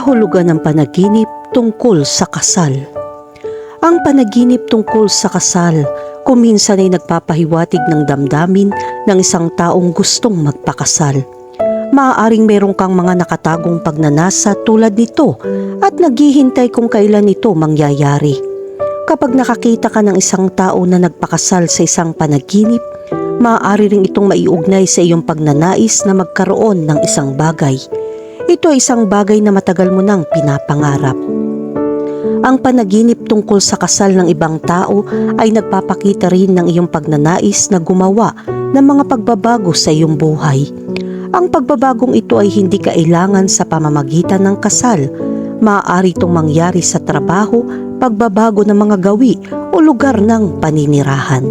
Kahulugan ng panaginip tungkol sa kasal. Ang panaginip tungkol sa kasal kuminsan ay nagpapahiwatig ng damdamin ng isang taong gustong magpakasal. Maaaring meron kang mga nakatagong pagnanasa tulad nito at naghihintay kung kailan ito mangyayari. Kapag nakakita ka ng isang tao na nagpakasal sa isang panaginip, maaari ring itong maiugnay sa iyong pagnanais na magkaroon ng isang bagay. Ito isang bagay na matagal mo nang pinapangarap. Ang panaginip tungkol sa kasal ng ibang tao ay nagpapakita rin ng iyong pagnanais na gumawa ng mga pagbabago sa iyong buhay. Ang pagbabagong ito ay hindi kailangan sa pamamagitan ng kasal. Maaari itong mangyari sa trabaho, pagbabago ng mga gawi o lugar ng paninirahan.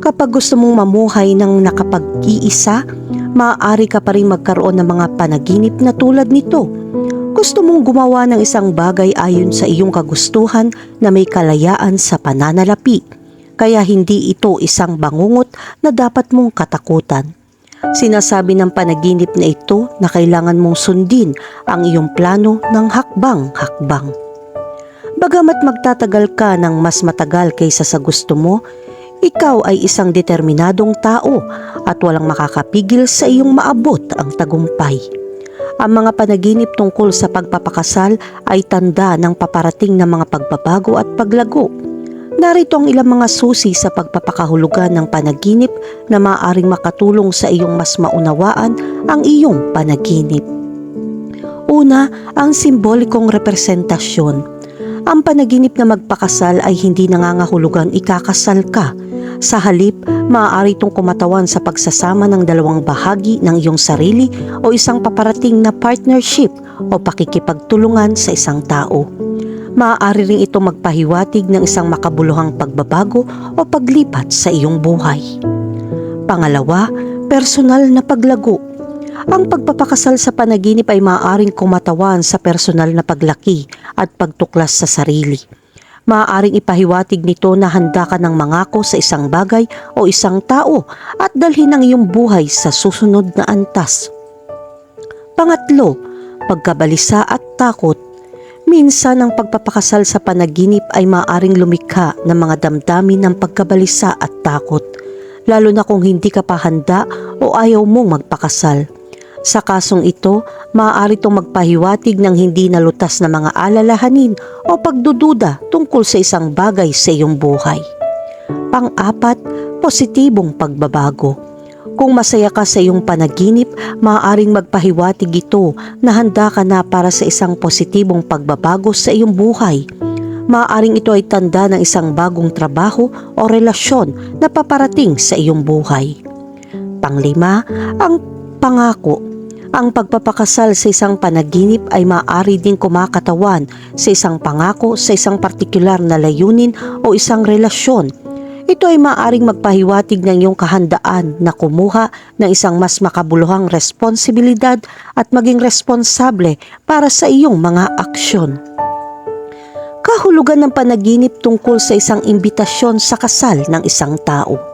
Kapag gusto mong mamuhay ng nakapag-iisa, maaari ka pa rin magkaroon ng mga panaginip na tulad nito. Gusto mong gumawa ng isang bagay ayon sa iyong kagustuhan na may kalayaan sa pananalapi. Kaya hindi ito isang bangungot na dapat mong katakutan. Sinasabi ng panaginip na ito na kailangan mong sundin ang iyong plano ng hakbang-hakbang. Bagamat magtatagal ka ng mas matagal kaysa sa gusto mo, ikaw ay isang determinadong tao at walang makakapigil sa iyong maabot ang tagumpay. Ang mga panaginip tungkol sa pagpapakasal ay tanda ng paparating na mga pagbabago at paglago. Narito ang ilang mga susi sa pagpapakahulugan ng panaginip na maaaring makatulong sa iyong mas maunawaan ang iyong panaginip. Una, ang simbolikong representasyon. Ang panaginip na magpakasal ay hindi nangangahulugang ikakasal ka. Sa halip, maaari itong kumatawan sa pagsasama ng dalawang bahagi ng iyong sarili o isang paparating na partnership o pakikipagtulungan sa isang tao. Maaari rin ito magpahiwatig ng isang makabuluhang pagbabago o paglipat sa iyong buhay. Pangalawa, personal na paglago. Ang pagpapakasal sa panaginip ay maaaring kumatawan sa personal na paglaki at pagtuklas sa sarili. Maaaring ipahiwatig nito na handa ka ng mangako sa isang bagay o isang tao at dalhin ang iyong buhay sa susunod na antas. Pangatlo, pagkabalisa at takot. Minsan ang pagpapakasal sa panaginip ay maaaring lumikha ng mga damdamin ng pagkabalisa at takot, lalo na kung hindi ka pa handa o ayaw mong magpakasal. Sa kasong ito, maaari itong magpahiwatig ng hindi nalutas na mga alalahanin o pagdududa tungkol sa isang bagay sa iyong buhay. Pang-apat, positibong pagbabago. Kung masaya ka sa iyong panaginip, maaaring magpahiwatig ito na handa ka na para sa isang positibong pagbabago sa iyong buhay. Maaaring ito ay tanda ng isang bagong trabaho o relasyon na paparating sa iyong buhay. Panglima, ang pangako. Ang pagpapakasal sa isang panaginip ay maaari ding kumakatawan sa isang pangako sa isang partikular na layunin o isang relasyon. Ito ay maaaring magpahiwatig ng iyong kahandaan na kumuha ng isang mas makabuluhang responsibilidad at maging responsable para sa iyong mga aksyon. Kahulugan ng panaginip tungkol sa isang imbitasyon sa kasal ng isang tao.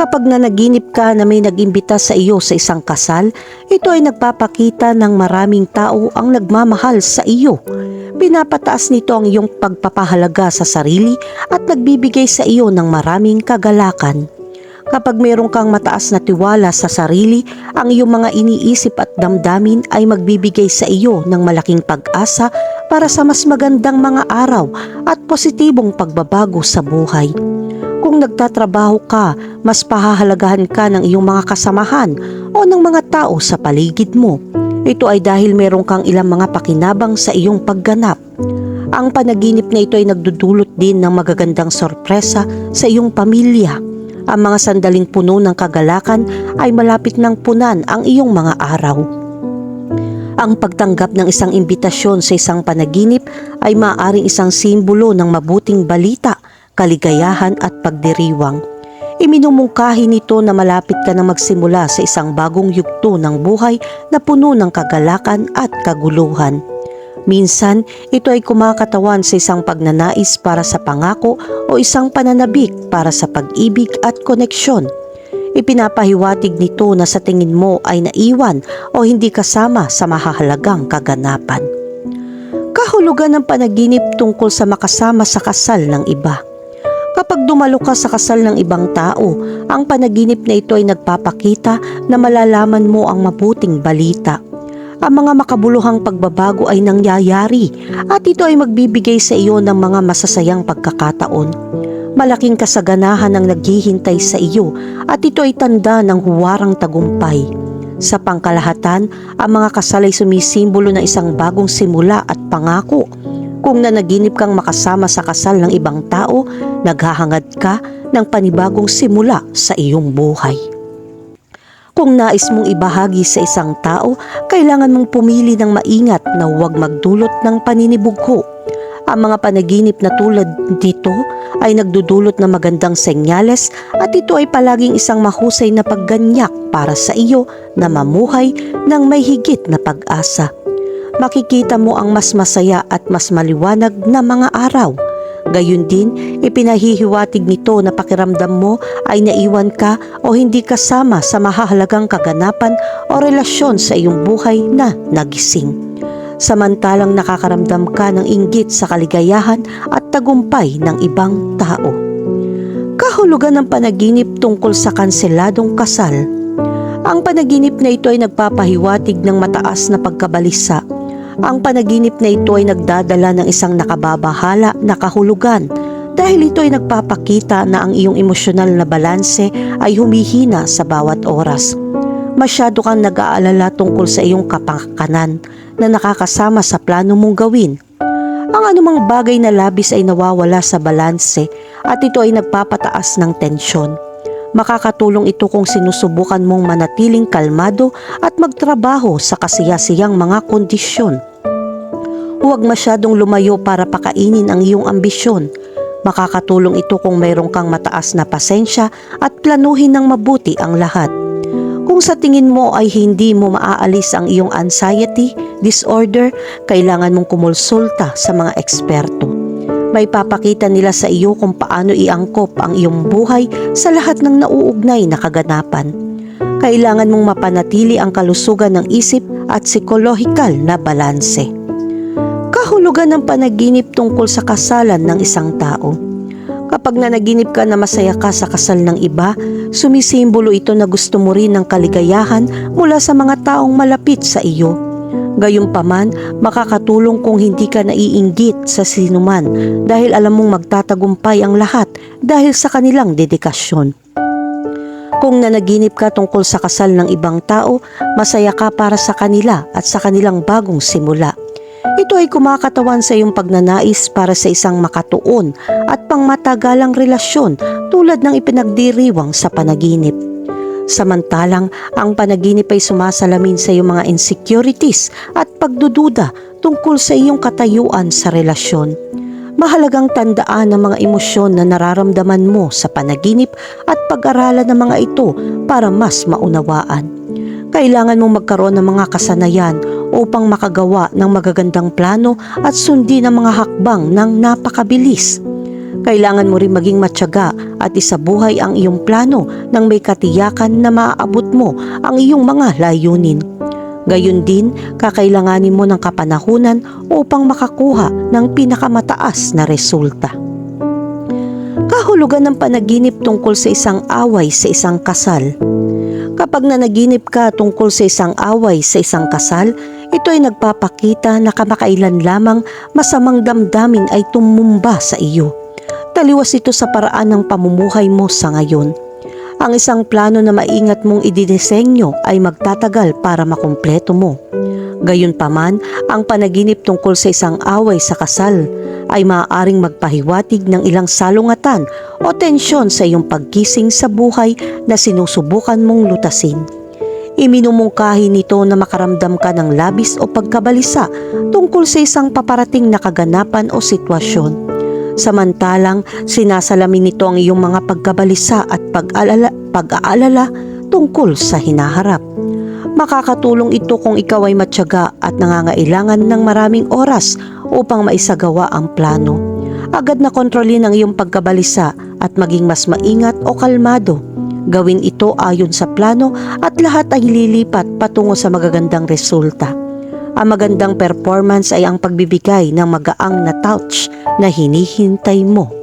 Kapag nanaginip ka na may nagimbita sa iyo sa isang kasal, ito ay nagpapakita ng maraming tao ang nagmamahal sa iyo. Pinapataas nito ang iyong pagpapahalaga sa sarili at nagbibigay sa iyo ng maraming kagalakan. Kapag meron kang mataas na tiwala sa sarili, ang iyong mga iniisip at damdamin ay magbibigay sa iyo ng malaking pag-asa para sa mas magandang mga araw at positibong pagbabago sa buhay. Kung nagtatrabaho ka, mas pahahalagahan ka ng iyong mga kasamahan o ng mga tao sa paligid mo. Ito ay dahil meron kang ilang mga pakinabang sa iyong pagganap. Ang panaginip na ito ay nagdudulot din ng magagandang sorpresa sa iyong pamilya. Ang mga sandaling puno ng kagalakan ay malapit ng punan ang iyong mga araw. Ang pagtanggap ng isang imbitasyon sa isang panaginip ay maaaring isang simbolo ng mabuting balita, kaligayahan at pagdiriwang. Iminumungkahi nito na malapit ka na magsimula sa isang bagong yugto ng buhay na puno ng kagalakan at kaguluhan. Minsan, ito ay kumakatawan sa isang pagnanais para sa pangako o isang pananabik para sa pag-ibig at koneksyon. Ipinapahiwatig nito na sa tingin mo ay naiwan o hindi kasama sa mahahalagang kaganapan. Kahulugan ng panaginip tungkol sa makasama sa kasal ng iba. Kapag dumalo ka sa kasal ng ibang tao, ang panaginip na ito ay nagpapakita na malalaman mo ang mabuting balita. Ang mga makabuluhang pagbabago ay nangyayari at ito ay magbibigay sa iyo ng mga masasayang pagkakataon. Malaking kasaganahan ang naghihintay sa iyo at ito ay tanda ng huwarang tagumpay. Sa pangkalahatan, ang mga kasal ay sumisimbolo ng isang bagong simula at pangako. Kung nanaginip kang makasama sa kasal ng ibang tao, naghahangad ka ng panibagong simula sa iyong buhay. Kung nais mong ibahagi sa isang tao, kailangan mong pumili ng maingat na huwag magdulot ng paninibugho. Ang mga panaginip na tulad dito ay nagdudulot ng magandang senyales at ito ay palaging isang mahusay na pagganyak para sa iyo na mamuhay ng may higit na pag-asa. Makikita mo ang mas masaya at mas maliwanag na mga araw. Gayun din, ipinahihiwatig nito na pakiramdam mo ay naiwan ka o hindi kasama sa mahahalagang kaganapan o relasyon sa iyong buhay na nagising samantalang nakakaramdam ka ng inggit sa kaligayahan at tagumpay ng ibang tao. Kahulugan ng panaginip tungkol sa kanseladong kasal. Ang panaginip na ito ay nagpapahiwatig ng mataas na pagkabalisa. Ang panaginip na ito ay nagdadala ng isang nakababahala na kahulugan dahil ito ay nagpapakita na ang iyong emosyonal na balanse ay humihina sa bawat oras. Masyado kang nag-aalala tungkol sa iyong kapakanan na nakakasama sa plano mong gawin. Ang anumang bagay na labis ay nawawala sa balanse at ito ay nagpapataas ng tensyon. Makakatulong ito kung sinusubukan mong manatiling kalmado at magtrabaho sa kasiyasiyang mga kondisyon. Huwag masyadong lumayo para pakainin ang iyong ambisyon. Makakatulong ito kung mayroon kang mataas na pasensya at planuhin ng mabuti ang lahat. Kung sa tingin mo ay hindi mo maaalis ang iyong anxiety, disorder, kailangan mong kumulsulta sa mga eksperto. May papakita nila sa iyo kung paano iangkop ang iyong buhay sa lahat ng nauugnay na kaganapan. Kailangan mong mapanatili ang kalusugan ng isip at psikolohikal na balanse. Kahulugan ng panaginip tungkol sa kasalan ng isang tao. Kapag nanaginip ka na masaya ka sa kasal ng iba, sumisimbolo ito na gusto mo rin ng kaligayahan mula sa mga taong malapit sa iyo. Gayunpaman, makakatulong kung hindi ka naiinggit sa sinuman dahil alam mong magtatagumpay ang lahat dahil sa kanilang dedikasyon. Kung nanaginip ka tungkol sa kasal ng ibang tao, masaya ka para sa kanila at sa kanilang bagong simula. Ito ay kumakatawan sa iyong pagnanais para sa isang makatuon at pangmatagalang relasyon tulad ng ipinagdiriwang sa panaginip. Samantalang ang panaginip ay sumasalamin sa iyong mga insecurities at pagdududa tungkol sa iyong katayuan sa relasyon. Mahalagang tandaan ang mga emosyon na nararamdaman mo sa panaginip at pag-aralan ng mga ito para mas maunawaan. Kailangan mong magkaroon ng mga kasanayan upang makagawa ng magagandang plano at sundin ang mga hakbang ng napakabilis. Kailangan mo rin maging matyaga at isabuhay ang iyong plano nang may katiyakan na maaabot mo ang iyong mga layunin. Gayun din, kakailanganin mo ng kapanahunan upang makakuha ng pinakamataas na resulta. Kahulugan ng panaginip tungkol sa isang away sa isang kasal. Kapag nanaginip ka tungkol sa isang away sa isang kasal, ito ay nagpapakita na kamakailan lamang masamang damdamin ay tumumba sa iyo. Taliwas ito sa paraan ng pamumuhay mo sa ngayon. Ang isang plano na maingat mong idinesenyo ay magtatagal para makumpleto mo. Gayunpaman, ang panaginip tungkol sa isang away sa kasal ay maaaring magpahiwatig ng ilang salungatan o tensyon sa iyong pagkising sa buhay na sinusubukan mong lutasin. Iminumungkahi nito na makaramdam ka ng labis o pagkabalisa tungkol sa isang paparating na kaganapan o sitwasyon. Samantalang sinasalamin nito ang iyong mga pagkabalisa at pag-aalala tungkol sa hinaharap. Makakatulong ito kung ikaw ay matyaga at nangangailangan ng maraming oras upang maisagawa ang plano. Agad na kontrolin ang iyong pagkabalisa at maging mas maingat o kalmado. Gawin ito ayon sa plano at lahat ay lilipat patungo sa magagandang resulta. Ang magandang performance ay ang pagbibigay ng magaang na touch na hinihintay mo